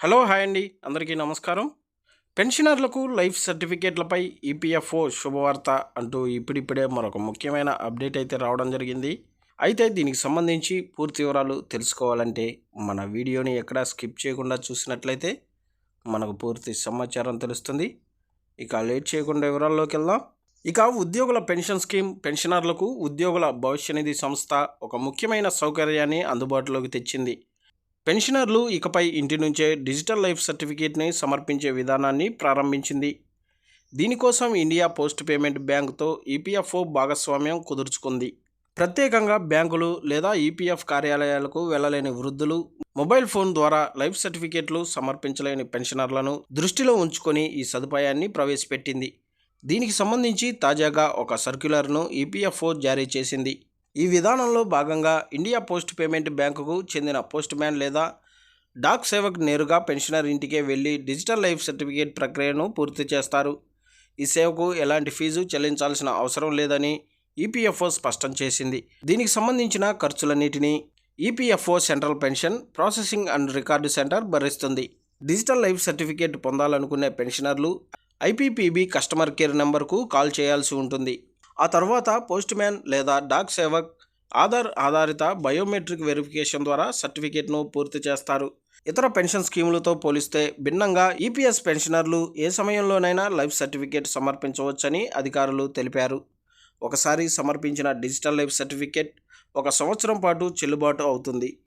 Hello hi అండి. అందరికీ నమస్కారం. పెన్షనర్లకు లైఫ్ సర్టిఫికేట్లపై ఈపీఎఫ్ఓ శుభవార్త అంటూ ఇప్పుడిప్పుడే మరొక ముఖ్యమైన అప్డేట్ అయితే రావడం జరిగింది. అయితే దీనికి సంబంధించి పూర్తి వివరాలు తెలుసుకోవాలంటే మన వీడియోని ఎక్కడా స్కిప్ చేయకుండా చూసినట్లయితే మనకు పూర్తి సమాచారం తెలుస్తుంది. ఇక లేట్ చేయకుండా వివరాల్లోకి వెళ్దాం. ఇక ఉద్యోగుల పెన్షన్ స్కీమ్ పెన్షనర్లకు ఉద్యోగుల భవిష్య నిధి సంస్థ ఒక ముఖ్యమైన సౌకర్యాన్ని అందుబాటులోకి తెచ్చింది. పెన్షనర్లు ఇకపై ఇంటి నుంచే డిజిటల్ లైఫ్ సర్టిఫికేట్ని సమర్పించే విధానాన్ని ప్రారంభించింది. దీనికోసం ఇండియా పోస్ట్ పేమెంట్ బ్యాంకుతో ఈపీఎఫ్ఓ భాగస్వామ్యం కుదుర్చుకుంది. ప్రత్యేకంగా బ్యాంకులు లేదా ఈపీఎఫ్ కార్యాలయాలకు వెళ్ళలేని వృద్ధులు మొబైల్ ఫోన్ ద్వారా లైఫ్ సర్టిఫికేట్లు సమర్పించలేని పెన్షనర్లను దృష్టిలో ఉంచుకొని ఈ సదుపాయాన్ని ప్రవేశపెట్టింది. దీనికి సంబంధించి తాజాగా ఒక సర్క్యులర్ను ఈపీఎఫ్ఓ జారీ చేసింది. ఈ విధానంలో భాగంగా ఇండియా పోస్ట్ పేమెంట్ బ్యాంకుకు చెందిన పోస్ట్ మ్యాన్ లేదా డాక్ సేవకు నేరుగా పెన్షనర్ ఇంటికే వెళ్ళి డిజిటల్ లైఫ్ సర్టిఫికేట్ ప్రక్రియను పూర్తి చేస్తారు. ఈ సేవకు ఎలాంటి ఫీజు చెల్లించాల్సిన అవసరం లేదని ఈపీఎఫ్ఓ స్పష్టం చేసింది. దీనికి సంబంధించిన ఖర్చులన్నిటినీ EPFO central pension processing and record centre భరిస్తుంది. డిజిటల్ లైఫ్ సర్టిఫికేట్ పొందాలనుకునే పెన్షనర్లు ఐపీపీబీ కస్టమర్ కేర్ నెంబర్కు కాల్ చేయాల్సి ఉంటుంది. ఆ తర్వాత పోస్ట్ మ్యాన్ లేదా డాక్ సేవక్ ఆధార్ ఆధారిత బయోమెట్రిక్ వెరిఫికేషన్ ద్వారా సర్టిఫికేట్ను పూర్తి చేస్తారు. ఇతర పెన్షన్ స్కీములతో పోలిస్తే భిన్నంగా ఈపీఎస్ పెన్షనర్లు ఏ సమయంలోనైనా లైఫ్ సర్టిఫికేట్ సమర్పించవచ్చని అధికారులు తెలిపారు. ఒకసారి సమర్పించిన డిజిటల్ లైఫ్ సర్టిఫికేట్ ఒక సంవత్సరం పాటు చెల్లుబాటు అవుతుంది.